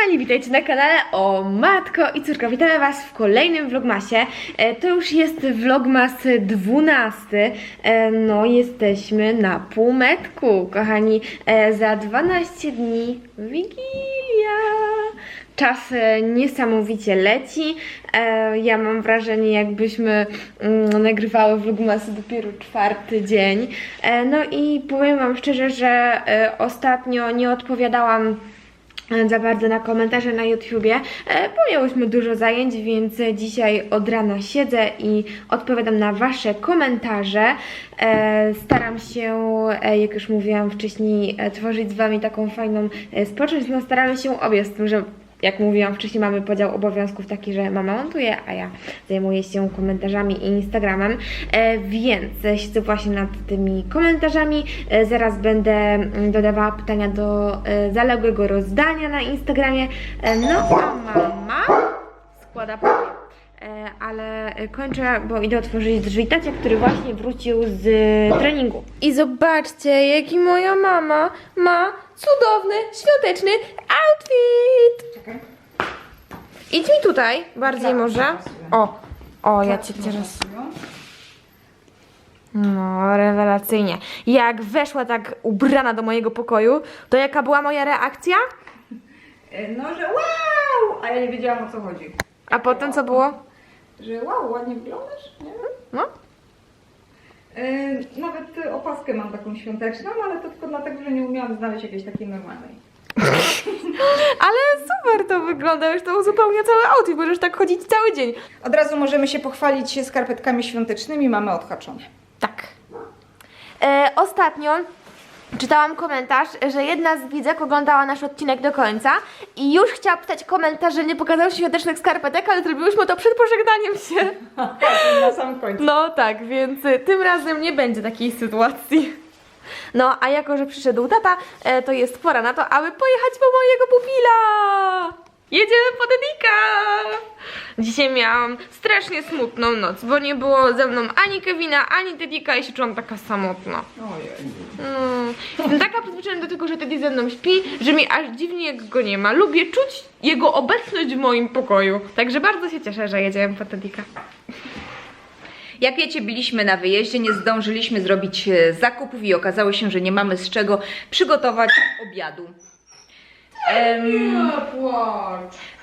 kochani, witajcie na kanale o Matko i Córko. Witamy Was w kolejnym vlogmasie. E, To już jest vlogmas 12. E, No, jesteśmy na półmetku, kochani. E, Za 12 dni Wigilia. Czas niesamowicie leci. Ja mam wrażenie, jakbyśmy mm, nagrywały vlogmasy dopiero czwarty dzień. No i powiem Wam szczerze, że ostatnio nie odpowiadałam za bardzo na komentarze na YouTubie, e, bo miałyśmy dużo zajęć, więc dzisiaj od rana siedzę i odpowiadam na Wasze komentarze. E, Staram się, e, jak już mówiłam wcześniej, e, tworzyć z Wami taką fajną e, społeczność. No staramy się obie z tym, że jak mówiłam wcześniej, mamy podział obowiązków taki, że mama montuje, a ja zajmuję się komentarzami i Instagramem, e, więc siedzę właśnie nad tymi komentarzami. E, zaraz będę mm, dodawała pytania do e, zaległego rozdania na Instagramie. No a mama składa papier. Ale kończę, bo idę otworzyć drzwi tacia, który właśnie wrócił z treningu. I zobaczcie, jaki moja mama ma cudowny, świąteczny outfit. Idź mi tutaj, bardziej może. O, o, ja cię teraz... No, rewelacyjnie. Jak weszła tak ubrana do mojego pokoju, to jaka była moja reakcja? E, No, że wow! A ja nie wiedziałam o co chodzi. A potem co było? Że wow, ładnie wyglądasz, nie? No, Nawet e, opaskę mam taką świąteczną, ale to tylko dlatego, że nie umiałam znaleźć jakiejś takiej normalnej. ale super to wygląda, już to uzupełnia cały outfit, możesz tak chodzić cały dzień. Od razu możemy się pochwalić się skarpetkami świątecznymi, mamy odhaczone. Tak. E, ostatnio czytałam komentarz, że jedna z widzek oglądała nasz odcinek do końca i już chciała pisać komentarz, że nie pokazał świątecznych skarpetek, ale zrobiłyśmy to przed pożegnaniem się. Na samym końcu. No tak, więc y, tym razem nie będzie takiej sytuacji. No, a jako, że przyszedł tata, e, to jest pora na to, aby pojechać po mojego pupila! Jedziemy po Dedika! Dzisiaj miałam strasznie smutną noc, bo nie było ze mną ani Kevina, ani Dedika i się czułam taka samotna. Mm. Jestem taka przyzwyczajona do tego, że Teddy ze mną śpi, że mi aż dziwnie jak go nie ma. Lubię czuć jego obecność w moim pokoju. Także bardzo się cieszę, że jedziemy po Teddyka. Jak wiecie, byliśmy na wyjeździe, nie zdążyliśmy zrobić e, zakupów i okazało się, że nie mamy z czego przygotować obiadu.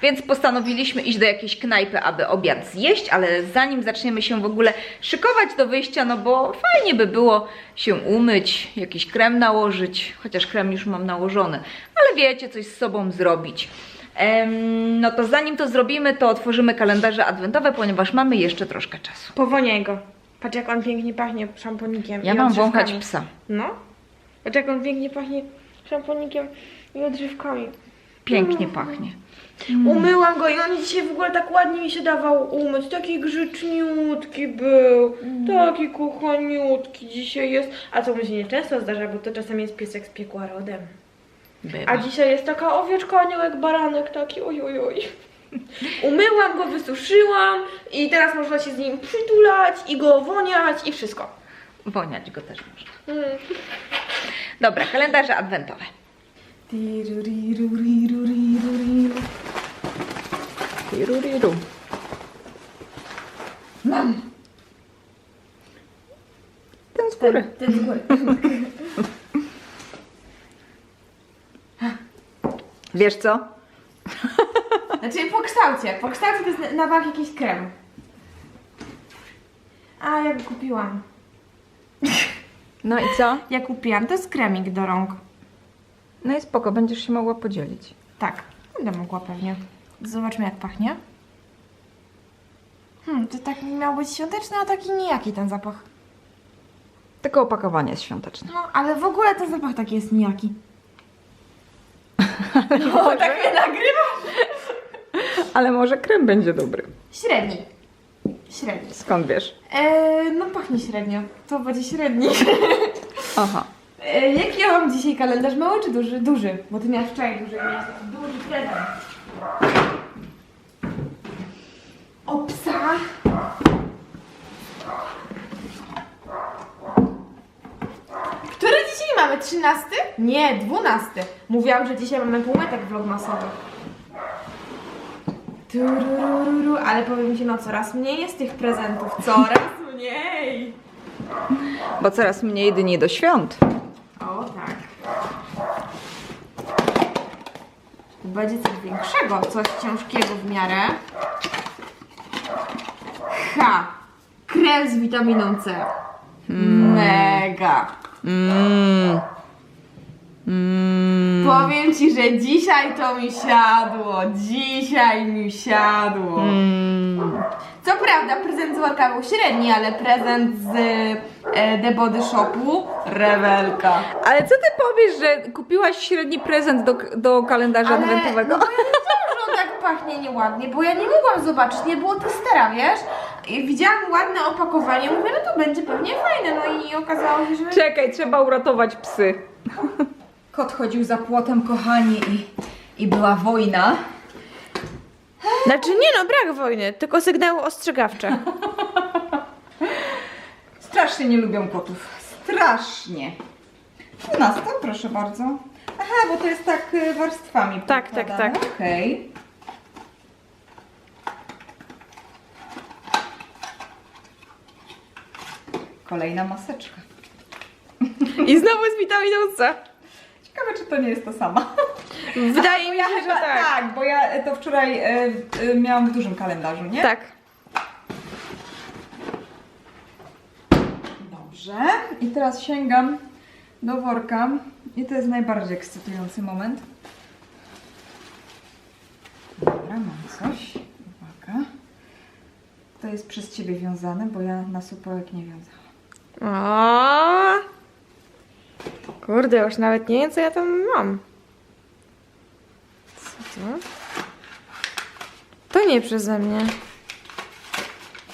Więc postanowiliśmy iść do jakiejś knajpy, aby obiad zjeść, ale zanim zaczniemy się w ogóle szykować do wyjścia, no bo fajnie by było się umyć, jakiś krem nałożyć, chociaż krem już mam nałożony, ale wiecie, coś z sobą zrobić. No to zanim to zrobimy, to otworzymy kalendarze adwentowe, ponieważ mamy jeszcze troszkę czasu. Powoniaj go. Patrz jak on pięknie pachnie szamponikiem Ja mam wąchać psa. No. Patrz jak on pięknie pachnie szamponikiem i odżywkami. Pięknie pachnie. Umyłam go i on dzisiaj w ogóle tak ładnie mi się dawał umyć. Taki grzeczniutki był. Taki kochaniutki dzisiaj jest. A co mu się nieczęsto zdarza, bo to czasem jest piesek z piekła rodem. Bywa. A dzisiaj jest taka owieczka, aniołek, baranek taki, oj, oj, oj. Umyłam go, wysuszyłam i teraz można się z nim przytulać i go woniać i wszystko. Woniać go też można. Mm. Dobra, kalendarze adwentowe. Tiruriru. Mam. Ten z góry. Ten z góry. Wiesz co? Znaczy po kształcie. Po kształcie to jest na- bank jakiś krem. A ja go kupiłam. No i co? Ja kupiłam. To jest kremik do rąk. No i spoko, będziesz się mogła podzielić. Tak. Będę mogła pewnie. Zobaczmy jak pachnie. Hmm, to tak miał być świąteczny, a taki nijaki ten zapach. Tylko opakowanie jest świąteczne. No, ale w ogóle ten zapach taki jest nijaki. No, tak mnie nagrywa. Ale może krem będzie dobry. Średni. Średni. Skąd wiesz? Eee, no pachnie średnio. To będzie średni. Aha. Eee, jaki ja mam dzisiaj kalendarz? Mały czy duży? Duży. Bo ty miałeś wczoraj duży, miałeś taki duży prezent. O psa. Który dzisiaj mamy? 13? Nie, 12. Mówiłam, że dzisiaj mamy półmetek vlogmasowy. Turururu, ale powiem Ci, no coraz mniej jest tych prezentów, coraz mniej. Bo coraz mniej dni do świąt. O tak. Będzie coś większego, coś ciężkiego w miarę. Ha! Krem z witaminą C. Mega. Mmm. Mmm. Powiem Ci, że dzisiaj to mi siadło. Dzisiaj mi siadło. Mm. Co prawda prezent z Worka był średni, ale prezent z e, The Body Shopu rewelka. Ale co ty powiesz, że kupiłaś średni prezent do, do kalendarza Ale adwentowego? no bo ja wiedziałam, że on tak pachnie nieładnie, bo ja nie mogłam zobaczyć, nie było testera, wiesz? I widziałam ładne opakowanie, mówię, no to będzie pewnie fajne, no i okazało się, że... Czekaj, trzeba uratować psy. Kot chodził za płotem, kochani, i, i była wojna. Znaczy nie no, brak wojny, tylko sygnały ostrzegawcze. Strasznie nie lubią kotów. Strasznie. 12, proszę bardzo. Aha, bo to jest tak y, warstwami. Tak, tak, tak. Okej. Kolejna maseczka. I znowu z witaminą C. Ciekawe, czy to nie jest to sama. Wydaje mi się, że tak. tak, bo ja to wczoraj e, e, miałam w dużym kalendarzu, nie? Tak. Dobrze. I teraz sięgam do worka. I to jest najbardziej ekscytujący moment. Dobra, mam coś. Uwaga. To jest przez Ciebie wiązane, bo ja na supełek nie wiązałam. O. Kurde, już nawet nie wiem, co ja tam mam. Co to? To nie przeze mnie.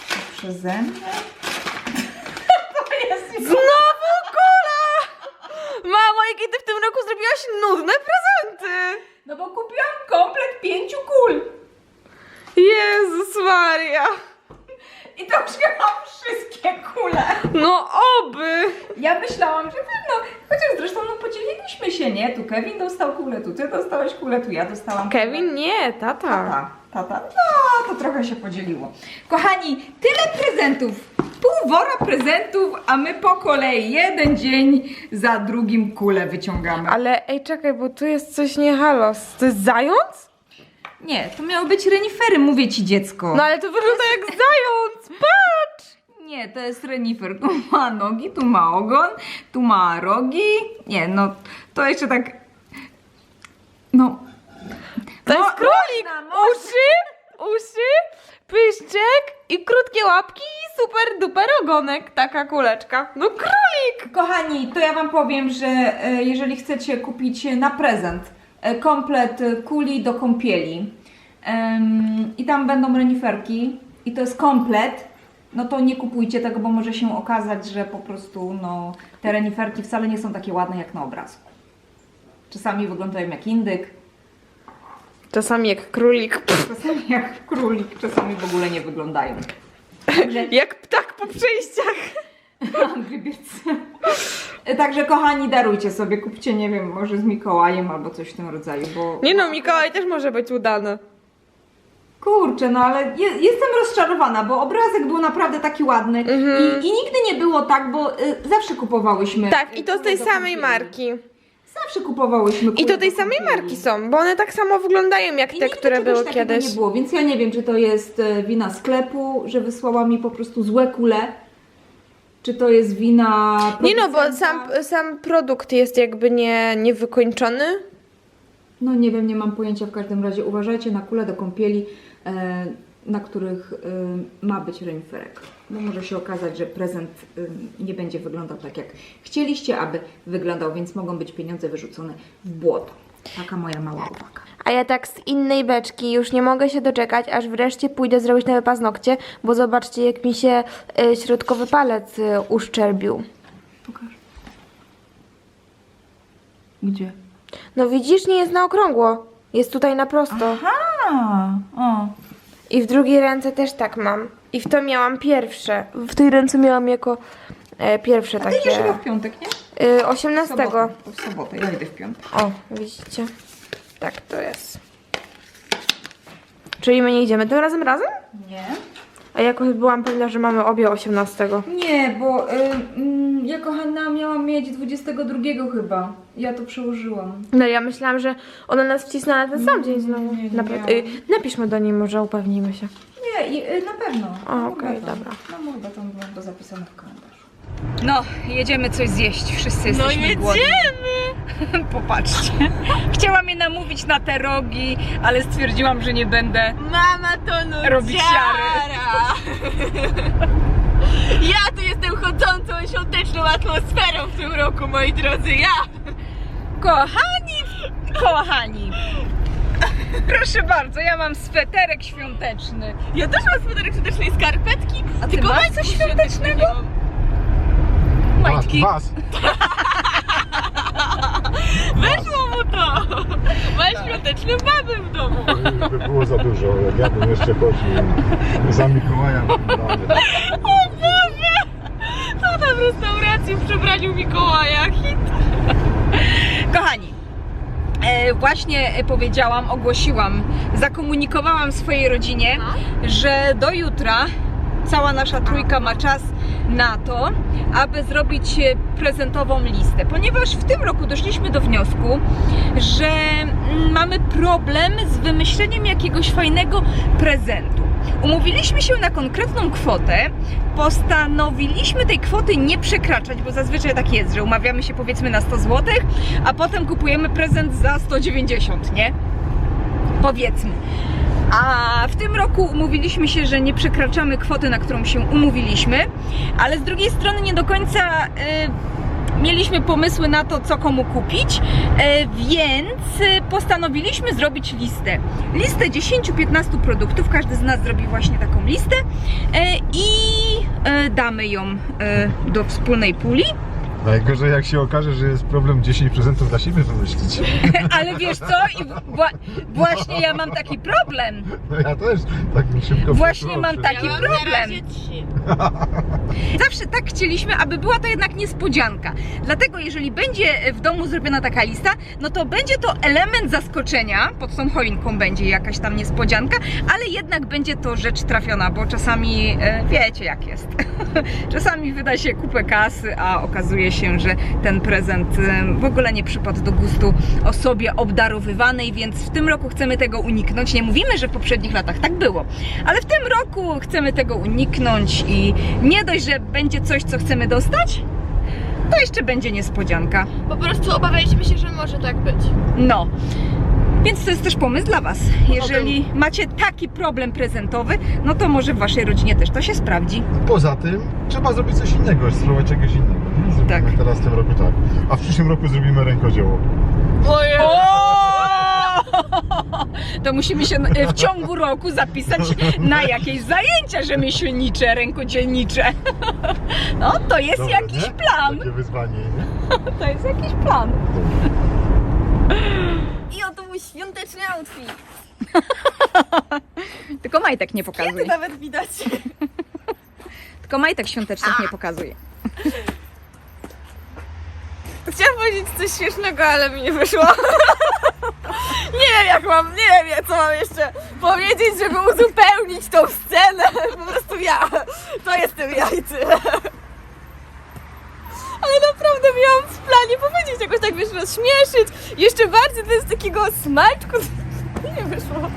To przeze mnie. to jest Znowu kula! Mamo, jakie ty w tym roku zrobiłaś nudne prezenty! No bo kupiłam komplet pięciu kul. Jezus Maria! I to mam wszystkie kule. No oby! Ja myślałam, że no, chociaż zresztą no podzieliliśmy się, nie? Tu Kevin dostał kulę, tu ty dostałeś kulę, tu ja dostałam kulę. Kevin, nie, tata. Tata, tata. No, to trochę się podzieliło. Kochani, tyle prezentów. Pół wora prezentów, a my po kolei jeden dzień za drugim kulę wyciągamy. Ale ej, czekaj, bo tu jest coś nie halos. To jest zając? Nie, to miały być renifery, mówię ci dziecko. No ale to wygląda jak zając! Patrz! Nie, to jest renifer. Tu ma nogi, tu ma ogon, tu ma rogi. Nie, no, to jeszcze tak... No, To jest królik! można, można. Uszy, uszy, pyszczek i krótkie łapki i super duper ogonek. Taka kuleczka. No królik! Kochani, to ja Wam powiem, że e, jeżeli chcecie kupić na prezent e, komplet e, kuli do kąpieli i tam będą reniferki i to jest komplet, no to nie kupujcie tego, bo może się okazać, że po prostu no, te reniferki wcale nie są takie ładne jak na obrazku. Czasami wyglądają jak indyk, Czasami jak królik. czasami jak królik, czasami w ogóle nie wyglądają. Jak ptak po przejściach. Angry Birds. Także kochani, darujcie sobie, kupcie, nie wiem, może z Mikołajem albo coś w tym rodzaju, bo... Nie no, Mikołaj też może być udany. Kurczę, no ale je, jestem rozczarowana, bo obrazek był naprawdę taki ładny Mhm. I, i nigdy nie było tak, bo y, zawsze kupowałyśmy. Tak, i to z tej kule do samej kąpieli. marki. Zawsze kupowałyśmy. I kule to tej do samej kąpieli. marki są, bo one tak samo wyglądają jak I te, nigdy które czegoś były takiego kiedyś. nie było, więc ja nie wiem, czy to jest e, wina sklepu, że wysłała mi po prostu złe kule, czy to jest wina. Nie no, bo producenta. sam, sam produkt jest jakby nie, niewykończony. No nie wiem, nie mam pojęcia. W każdym razie uważajcie na kule do kąpieli, e, na których e, ma być reniferek. Bo może się okazać, że prezent e, nie będzie wyglądał tak, jak chcieliście, aby wyglądał, więc mogą być pieniądze wyrzucone w błoto. Taka moja mała uwaga. A ja tak z innej beczki już nie mogę się doczekać, aż wreszcie pójdę zrobić nowe paznokcie, bo zobaczcie jak mi się y, środkowy palec y, uszczerbił. Pokaż. Gdzie? No widzisz, nie jest na okrągło. Jest tutaj na prosto. Aha! O. I w drugiej ręce też tak mam. I w to miałam pierwsze. W tej ręce miałam jako e, pierwsze A ty idziesz chyba takie. w piątek, nie? Y, W 18. sobotę. To w sobotę, ja idę w piątek. O, widzicie? Tak to jest. Czyli my nie idziemy tym razem razem? Nie. A jakoś byłam pewna, że mamy obie 18. Nie, bo y, mm, ja kochana miałam mieć 22 chyba. Ja to przełożyłam. No ja myślałam, że ona nas wcisnęła na ten sam dzień znowu. nie, nie Napra- y, napiszmy do niej może, upewnijmy się. Nie, i, y, na pewno. O, okej, pewno. dobra. No chyba tam było to zapisane w kalendarzu. No, jedziemy coś zjeść. Wszyscy jesteśmy głodni. Popatrzcie. Chciałam je namówić na te rogi, ale stwierdziłam, że nie będę Mama to nudziara. robić siary. Ja tu jestem chodzącą świąteczną atmosferą w tym roku, moi drodzy. Ja! Kochani, kochani. Proszę bardzo, ja mam sweterek świąteczny. Ja też mam sweterek świąteczny i skarpetki. A ty masz coś świątecznego? Majtki. Was, Weszło mu to! Masz świąteczne baby w domu. was. by było za dużo, jak ja bym jeszcze chodził za Mikołaja. bym brał. O Boże! To tam w restauracji w przebraniu Mikołaja. Hit. Kochani, e, właśnie powiedziałam, ogłosiłam, zakomunikowałam swojej rodzinie, że do jutra cała nasza trójka ma czas na to, aby zrobić e, prezentową listę, ponieważ w tym roku doszliśmy do wniosku, że mm, mamy problem z wymyśleniem jakiegoś fajnego prezentu. Umówiliśmy się na konkretną kwotę, postanowiliśmy tej kwoty nie przekraczać, bo zazwyczaj tak jest, że umawiamy się powiedzmy na 100 zł, a potem kupujemy prezent za 190, nie? Powiedzmy. A w tym roku umówiliśmy się, że nie przekraczamy kwoty, na którą się umówiliśmy, ale z drugiej strony nie do końca y, mieliśmy pomysły na to, co komu kupić, y, więc postanowiliśmy zrobić listę. Listę 10-15 produktów, każdy z nas zrobi właśnie taką listę y, i damy ją do wspólnej puli. Najgorzej jak się okaże, że jest problem 10 prezentów dla siebie wymyślić. Ale wiesz co? I wła- właśnie ja mam taki problem. No ja też tak mi szybko Właśnie mam taki problem. Zawsze tak chcieliśmy, aby była to jednak niespodzianka. Dlatego, jeżeli będzie w domu zrobiona taka lista, no to będzie to element zaskoczenia. Pod tą choinką będzie jakaś tam niespodzianka, ale jednak będzie to rzecz trafiona, bo czasami e, wiecie jak jest. czasami wyda się kupę kasy, a okazuje się, że ten prezent w ogóle nie przypadł do gustu osobie obdarowywanej, więc w tym roku chcemy tego uniknąć. Nie mówimy, że w poprzednich latach tak było, ale w tym roku chcemy tego uniknąć i nie dość, że będzie coś, co chcemy dostać, to jeszcze będzie niespodzianka. Po prostu obawialiśmy się, że może tak być. No. Więc to jest też pomysł dla Was. Jeżeli macie taki problem prezentowy, no to może w Waszej rodzinie też to się sprawdzi. Poza tym trzeba zrobić coś innego, spróbować czegoś innego. Zrobimy Tak. teraz w tym roku tak. A w przyszłym roku zrobimy rękodzieło. Ojej! To musimy się e, w ciągu roku zapisać na jakieś zajęcia rzemieślnicze, rękodzielnicze. No to jest Dobre, jakiś nie? plan. Takie wyzwanie, nie? To jest jakiś plan. I oto mój świąteczny outfit. Tylko majtek nie pokazuje. nawet widać. Tylko majtek świątecznych nie pokazuje. Chciałam powiedzieć coś śmiesznego, ale mi nie wyszło. Nie wiem jak mam, nie wiem co mam jeszcze powiedzieć, żeby uzupełnić tą scenę. Po prostu ja. To jestem jajcy. Ale naprawdę miałam w planie powiedzieć jakoś tak wiesz, rozśmieszyć. Jeszcze bardziej to jest takiego smaczku. Nie wyszło.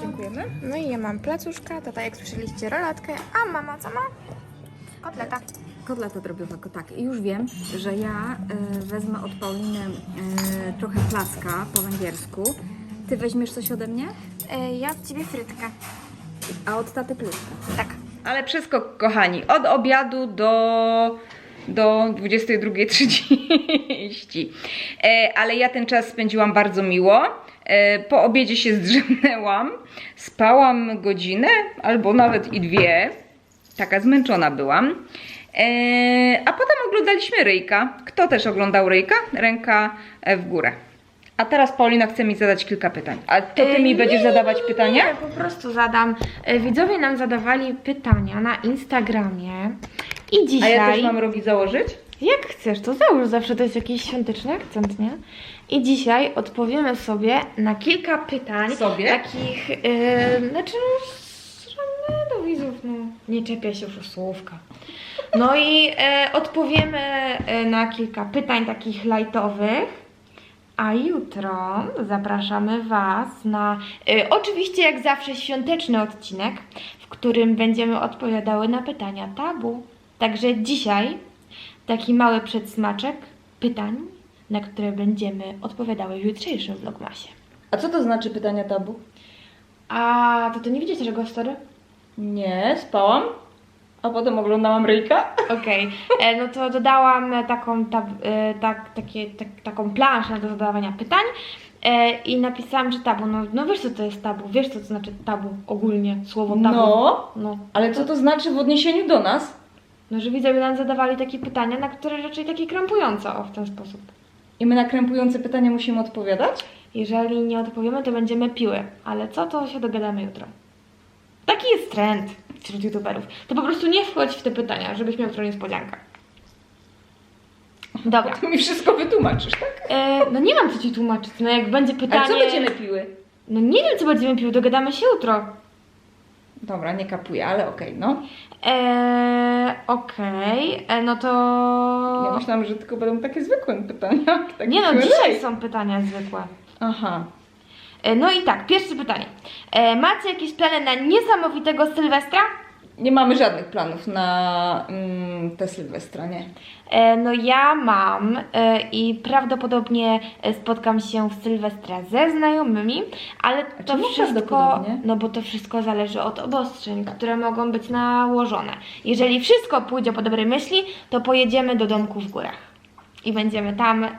Dziękujemy. No i ja mam placuszka, tata jak słyszeliście rolatkę, a mama co ma? Kotleta. Kotleta drobiowego, tak. I już wiem, że ja e, wezmę od Pauliny e, trochę placka po węgiersku. Ty weźmiesz coś ode mnie? E, ja od ciebie frytkę. A od taty kluczka. Tak. Ale wszystko, kochani, od obiadu do, do 22.30. E, ale ja ten czas spędziłam bardzo miło. E, po obiedzie się zdrzemnęłam. Spałam godzinę albo nawet i dwie. Taka zmęczona byłam. E, a potem oglądaliśmy Ryjka. Kto też oglądał Ryjka? Ręka e, w górę. A teraz Paulina chce mi zadać kilka pytań. A to ty mi nie, będziesz zadawać pytania? Nie, po prostu zadam. Widzowie nam zadawali pytania na Instagramie. I A dzisiaj. ja też mam rogi założyć? Jak chcesz, to załóż, zawsze to jest jakiś świąteczny akcent, nie? I dzisiaj odpowiemy sobie na kilka pytań. Sobie? Takich, yy, znaczy no, do widzów, no. Nie czepia się już słówka. No i e, odpowiemy e, na kilka pytań takich lightowych. A jutro zapraszamy Was na e, oczywiście jak zawsze świąteczny odcinek, w którym będziemy odpowiadały na pytania tabu. Także dzisiaj taki mały przedsmaczek pytań, na które będziemy odpowiadały w jutrzejszym vlogmasie. A co to znaczy pytania tabu? A to ty nie widzicie tego story? Nie, spałam. A potem oglądałam Ryjka. Okej, e, no to dodałam taką, tab, e, tak, takie, tak, taką planszę do zadawania pytań e, i napisałam, że tabu. No, no wiesz co to jest tabu, wiesz co to znaczy tabu ogólnie, słowo tabu. No, No, ale co to znaczy w odniesieniu do nas? No że widzowie nam zadawali takie pytania, na które raczej takie krępujące, o w ten sposób. I my na krępujące pytania musimy odpowiadać? Jeżeli nie odpowiemy, to będziemy piły, ale co to się dogadamy jutro. Taki jest trend wśród youtuberów. To po prostu nie wchodź w te pytania, żebyś miał trochę niespodziankę. Dobra. Ty mi wszystko wytłumaczysz, tak? E, no nie mam co ci tłumaczyć, no jak będzie pytanie... Ale co będziemy piły? No nie wiem co będziemy piły, dogadamy się jutro. Dobra, nie kapuję, ale okej, no. E, Okej, e, no to... Ja myślałam, że tylko będą takie zwykłe pytania. Takie Nie no, Q&A. dzisiaj są pytania zwykłe. Aha. E, no i tak, pierwsze pytanie. E, macie jakieś plany na niesamowitego Sylwestra? Nie mamy żadnych planów na mm, te Sylwestra, nie. E, No ja mam e, i prawdopodobnie e, spotkam się w Sylwestra ze znajomymi, ale A to wszystko, no bo to wszystko zależy od obostrzeń, które mogą być nałożone. Jeżeli wszystko pójdzie po dobrej myśli, to pojedziemy do domku w górach i będziemy tam e,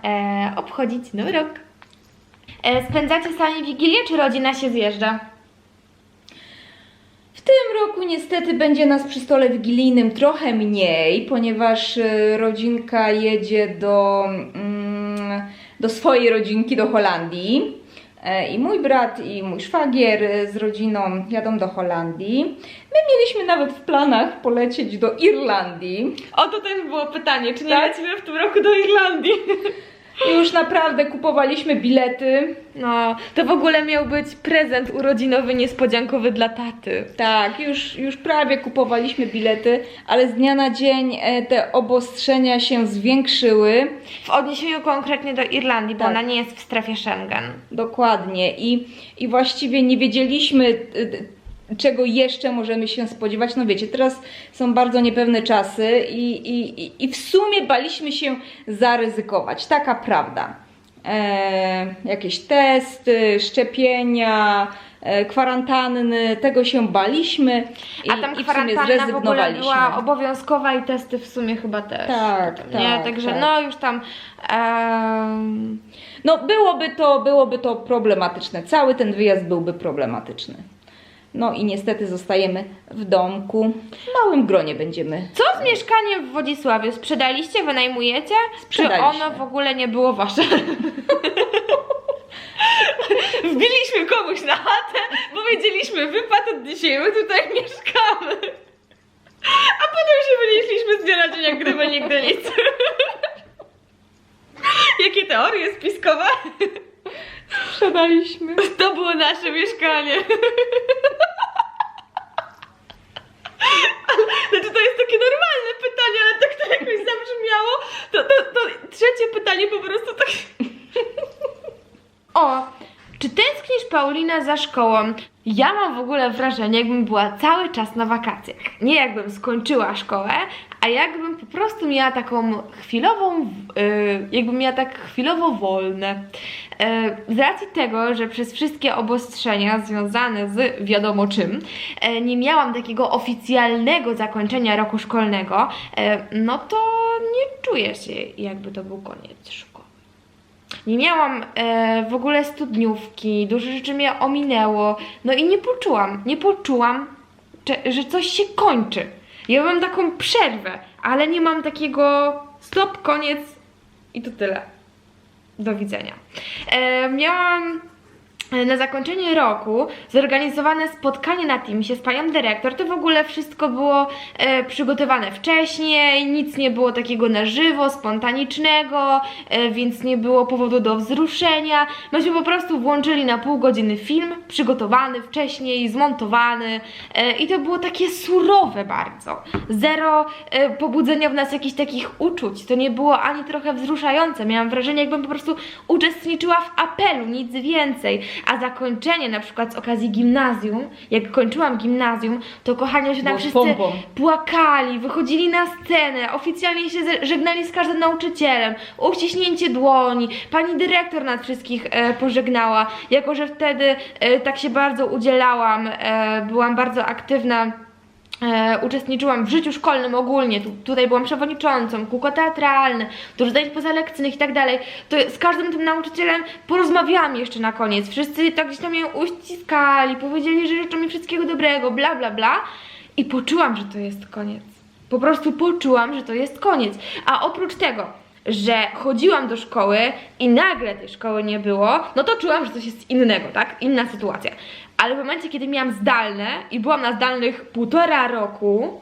obchodzić Nowy Rok. E, spędzacie sami Wigilię, czy rodzina się zjeżdża? W tym roku niestety będzie nas przy stole wigilijnym trochę mniej, ponieważ y, rodzinka jedzie do, mm, do swojej rodzinki, do Holandii. E, I mój brat i mój szwagier y, z rodziną jadą do Holandii. My mieliśmy nawet w planach polecieć do Irlandii. O, to też było pytanie, czy nie Tak? lecimy w tym roku do Irlandii? Już naprawdę kupowaliśmy bilety. No, to w ogóle miał być prezent urodzinowy niespodziankowy dla taty. Tak, już, już prawie kupowaliśmy bilety, ale z dnia na dzień e, te obostrzenia się zwiększyły. W odniesieniu konkretnie do Irlandii, bo Tak. ona nie jest w strefie Schengen. Dokładnie. I, I właściwie nie wiedzieliśmy, czego jeszcze możemy się spodziewać. No wiecie, teraz są bardzo niepewne czasy i, i, i- w sumie baliśmy się zaryzykować. Taka prawda. E, jakieś testy, szczepienia, e, kwarantanny, tego się baliśmy i, A tam i w sumie zrezygnowaliśmy. była obowiązkowa i testy w sumie chyba też. Tak, nie? tak, Także tak. no już tam... em, No byłoby to, byłoby to problematyczne. Cały ten wyjazd byłby problematyczny. No i niestety zostajemy w domku. W małym gronie będziemy. Co z mieszkaniem w Wodzisławiu? Sprzedaliście, wynajmujecie? Czy Sprzedaliśmy. ono w ogóle nie było wasze? Wbiliśmy komuś na chatę, powiedzieliśmy wypad od dzisiaj, my tutaj mieszkamy. A potem się wynieśliśmy z dnia na dzień jak gdyby nigdy nic. Jakie teorie spiskowe? Sprzedaliśmy. To było nasze mieszkanie. Znaczy to jest takie normalne pytanie, ale tak to jakoś zabrzmiało. To, to, to trzecie pytanie po prostu tak... O, czy tęsknisz Paulina za szkołą? Ja mam w ogóle wrażenie, jakbym była cały czas na wakacjach. Nie jakbym skończyła szkołę, a jakbym po prostu miała taką chwilową, yy, jakbym miała tak chwilowo wolne. Yy, z racji tego, że przez wszystkie obostrzenia związane z wiadomo czym, yy, nie miałam takiego oficjalnego zakończenia roku szkolnego, no to nie czuję się, jakby to był koniec szkoły. Nie miałam w ogóle studniówki, dużo rzeczy mnie ominęło, no i nie poczułam, nie poczułam, że coś się kończy. Ja mam taką przerwę, ale nie mam takiego stop, koniec i to tyle. do widzenia. E, miałam na zakończenie roku zorganizowane spotkanie na Teamsie z panią dyrektor. To w ogóle wszystko było e, przygotowane wcześniej, nic nie było takiego na żywo, spontanicznego, e, więc nie było powodu do wzruszenia. Myśmy po prostu włączyli na pół godziny film, przygotowany wcześniej, zmontowany e, i to było takie surowe bardzo. Zero e, pobudzenia w nas jakichś takich uczuć. To nie było ani trochę wzruszające. Miałam wrażenie, jakbym po prostu uczestniczyła w apelu, nic więcej. A zakończenie na przykład z okazji gimnazjum, jak kończyłam gimnazjum, to kochani się tam Było wszyscy pompą. płakali, wychodzili na scenę, oficjalnie się żegnali z każdym nauczycielem, uściśnięcie dłoni, pani dyrektor nas wszystkich e, pożegnała, jako że wtedy e, tak się bardzo udzielałam, e, byłam bardzo aktywna. E, uczestniczyłam w życiu szkolnym ogólnie, tu, tutaj byłam przewodniczącą, kółko teatralne, dużo zajęć pozalekcyjnych i tak dalej, to z każdym tym nauczycielem porozmawiałam jeszcze na koniec, wszyscy tak gdzieś tam mnie uściskali, powiedzieli, że życzą mi wszystkiego dobrego, bla bla bla i poczułam, że to jest koniec. Po prostu poczułam, że to jest koniec. A oprócz tego, że chodziłam do szkoły i nagle tej szkoły nie było, no to czułam, że coś jest innego, tak? Inna sytuacja. Ale w momencie, kiedy miałam zdalne i byłam na zdalnych półtora roku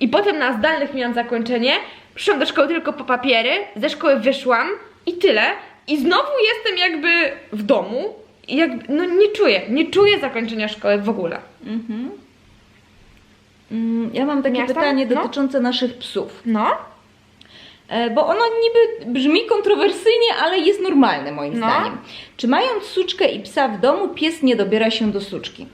i potem na zdalnych miałam zakończenie, przyszłam do szkoły tylko po papiery, ze szkoły wyszłam i tyle. I znowu jestem jakby w domu i jakby, no nie czuję, nie czuję zakończenia szkoły w ogóle. Mhm. Mm, Ja mam takie Miałaś tam? pytanie No. dotyczące naszych psów. No, Bo ono niby brzmi kontrowersyjnie, ale jest normalne moim No. zdaniem. Czy mając suczkę i psa w domu, pies nie dobiera się do suczki?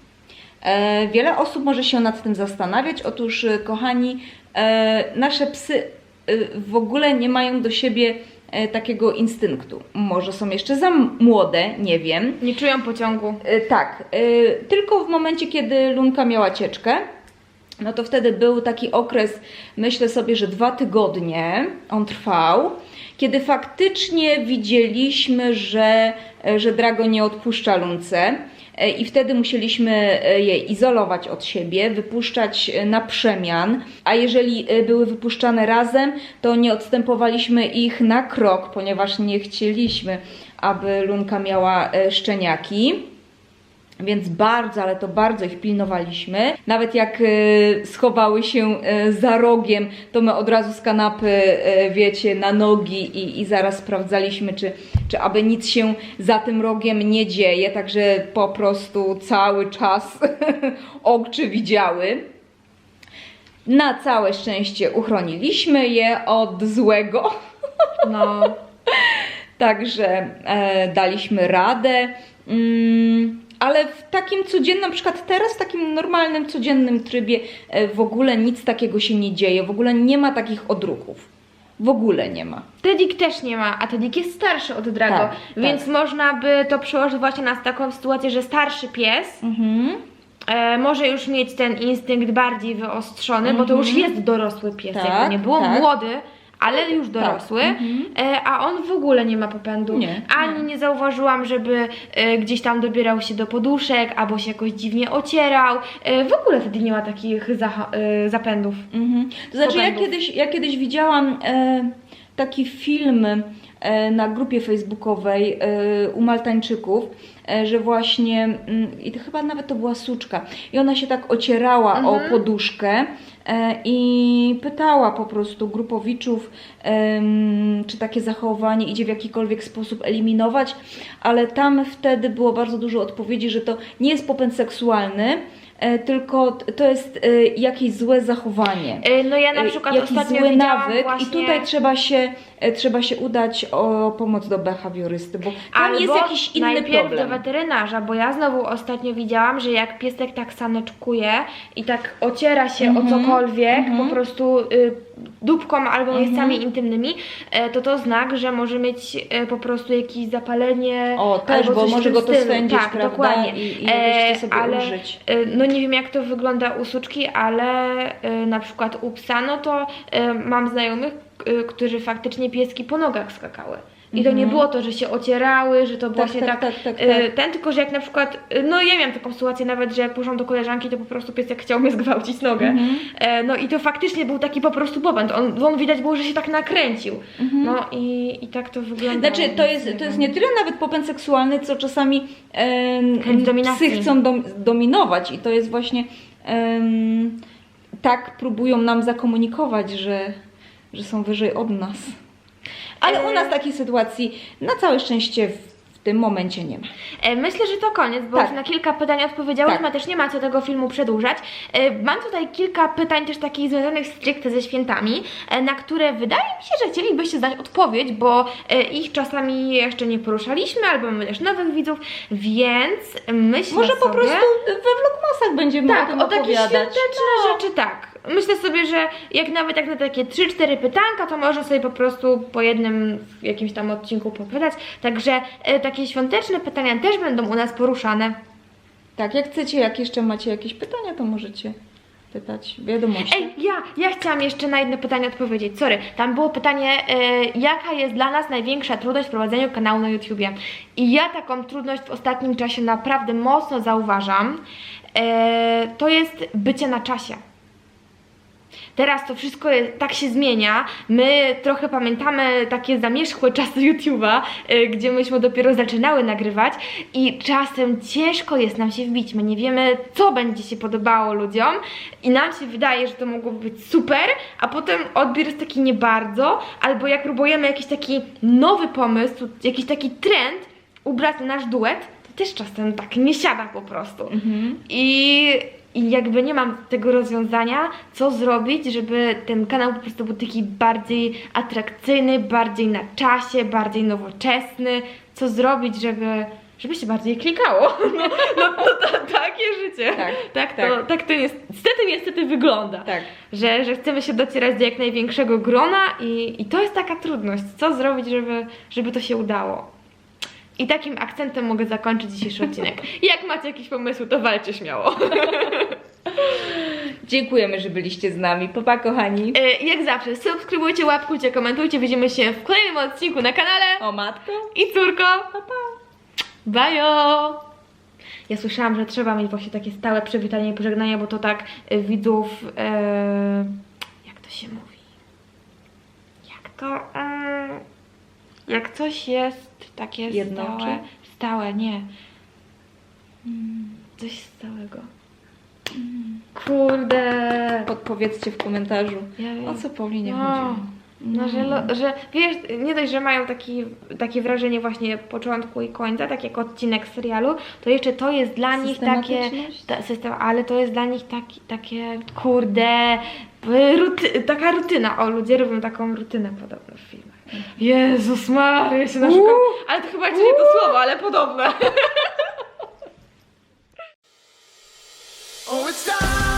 E, wiele osób może się nad tym zastanawiać. Otóż, e, kochani, e, nasze psy e, w ogóle nie mają do siebie e, takiego instynktu. Może są jeszcze za młode, nie wiem. nie czują pociągu. E, Tak, e, tylko w momencie, kiedy Lunka miała cieczkę, no to wtedy był taki okres, myślę sobie, że dwa tygodnie on trwał, kiedy faktycznie widzieliśmy, że, e, że Drago nie odpuszcza Lunce. I wtedy musieliśmy e, je izolować od siebie, wypuszczać e, na przemian, a jeżeli były wypuszczane razem, to nie odstępowaliśmy ich na krok, ponieważ nie chcieliśmy, aby Lunka miała szczeniaki. Więc bardzo, ale to bardzo ich pilnowaliśmy. Nawet jak e, schowały się e, za rogiem, to my od razu z kanapy, e, wiecie, na nogi i, i zaraz sprawdzaliśmy, czy, czy aby nic się za tym rogiem nie dzieje. Także po prostu cały czas oczy widziały. Na całe szczęście uchroniliśmy je od złego. No. Także e, daliśmy radę. Mm, ale w takim codziennym, na przykład teraz w takim normalnym, codziennym trybie e, w ogóle nic takiego się nie dzieje. W ogóle nie ma takich odruchów. W ogóle nie ma. Tedik też nie ma, a Tedik jest starszy od Drago, Tak, więc można by to przełożyć właśnie na taką sytuację, że starszy pies Mhm. e, może już mieć ten instynkt bardziej wyostrzony, bo to już jest dorosły pies, Tak, jakby nie było tak. młody, ale już dorosły, Mhm. e, a on w ogóle nie ma popędu. Nie, Ani nie. zauważyłam, żeby e, gdzieś tam dobierał się do poduszek, albo się jakoś dziwnie ocierał. E, w ogóle wtedy nie ma takich zapędów. Mhm. To znaczy, ja kiedyś, ja kiedyś widziałam e, taki film e, na grupie facebookowej e, u Maltańczyków, że właśnie, mm, i to chyba nawet to była suczka, i ona się tak ocierała o poduszkę i pytała po prostu grupowiczów, czy takie zachowanie idzie w jakikolwiek sposób eliminować, ale tam wtedy było bardzo dużo odpowiedzi, że to nie jest popęd seksualny, e, tylko to jest e, jakieś złe zachowanie. E, no ja na E, przykład jakiś ostatnio zły nawyk właśnie... i tutaj trzeba się, e, trzeba się udać o pomoc do behawiorysty, bo tam jest Albo jakiś inny najpierw problem. do weterynarza, bo ja znowu ostatnio widziałam, że jak piesek tak saneczkuje i tak ociera się Mhm, o cokolwiek, po prostu y, dupką albo Mhm. miejscami intymnymi, e, to to znak, że może mieć e, po prostu jakieś zapalenie O, też, albo bo może go to swędzić, tak, prawda? dokładnie. I, i sobie ale użyć. e, no nie wiem jak to wygląda u suczki, ale e, na przykład u psa, no to e, mam znajomych, e, którzy faktycznie pieski po nogach skakały. I to nie było to, że się ocierały, że to właśnie tak, tak, tak, tak, e, tak. ten, tylko że jak na przykład, e, no ja miałam taką sytuację nawet, że jak poszłam do koleżanki, to po prostu piesek chciał mnie zgwałcić nogę. Mhm. E, no i to faktycznie był taki po prostu moment, on, on widać było, że się tak nakręcił. No i, i tak to wygląda. Znaczy, to jest, to jest nie tyle nawet popęd seksualny, co czasami dominacji. psy chcą dom, dominować i to jest właśnie tak próbują nam zakomunikować, że, że są wyżej od nas. Ale u E, nas takiej sytuacji na całe szczęście w, tym momencie nie ma. E, Myślę, że to koniec, bo Tak. już na kilka pytań odpowiedziałyśmy, Tak. też nie ma co tego filmu przedłużać. E, Mam tutaj kilka pytań też takich związanych stricte ze świętami, e, na które wydaje mi się, że chcielibyście znać odpowiedź, bo e, ich czasami jeszcze nie poruszaliśmy, albo mamy też nowych widzów, więc myślę Może sobie... po prostu we vlogmasach będziemy o Tak, tym o takie opowiadać. świąteczne No. rzeczy, tak. Myślę sobie, że jak nawet jak na takie 3-4 pytanka, to można sobie po prostu po jednym w jakimś tam odcinku pogadać. Także e, takie świąteczne pytania też będą u nas poruszane. Tak, jak chcecie, jak jeszcze macie jakieś pytania, to możecie pytać wiadomości. Ej, ja, ja chciałam jeszcze na jedno pytanie odpowiedzieć. Sorry, tam było pytanie, e, jaka jest dla nas największa trudność w prowadzeniu kanału na YouTubie? I ja taką trudność w ostatnim czasie naprawdę mocno zauważam. E, to jest bycie na czasie. Teraz to wszystko jest, tak się zmienia. My trochę pamiętamy takie zamierzchłe czasy YouTube'a, y, gdzie myśmy dopiero zaczynały nagrywać i czasem ciężko jest nam się wbić. My nie wiemy, co będzie się podobało ludziom i nam się wydaje, że to mogło być super, a potem odbiór jest taki nie bardzo, albo jak próbujemy jakiś taki nowy pomysł, jakiś taki trend ubrać na nasz duet, też czasem tak nie siada po prostu. I, I jakby nie mam tego rozwiązania, co zrobić, żeby ten kanał po prostu był taki bardziej atrakcyjny, bardziej na czasie, bardziej nowoczesny. Co zrobić, żeby, żeby się bardziej klikało. No, no to, to takie życie. Tak, tak, tak. To, tak to niestety, niestety wygląda. Tak. Że, że chcemy się docierać do jak największego grona i, i to jest taka trudność. Co zrobić, żeby, żeby to się udało? I takim akcentem mogę zakończyć dzisiejszy odcinek. Jak macie jakieś pomysły, to walcie śmiało. Dziękujemy, że byliście z nami. Papa, kochani. E, Jak zawsze, subskrybujcie, łapkujcie, komentujcie. Widzimy się w kolejnym odcinku na kanale. O matko. I córko. Pa, pa. Bajo. Ja słyszałam, że trzeba mieć właśnie takie stałe przywitanie i pożegnanie, bo to tak e, widzów... E, jak to się mówi? Jak to... E, jak coś jest takie Jednoczy? stałe... Stałe, nie. Mm, Coś stałego. Kurde. Podpowiedzcie w komentarzu, o co Paulinie No. chodziło. No, że, lo, że wiesz, nie dość, że mają taki, takie wrażenie właśnie początku i końca, tak jak odcinek serialu, to jeszcze to jest dla nich takie, ta, system, ale to jest dla nich taki, takie, kurde, ruty, taka rutyna. O, ludzie robią taką rutynę podobno w filmach. Jezus Mary, się naszukam. Ale to chyba jeszcze nie to słowo, ale podobne. Oh, it's time.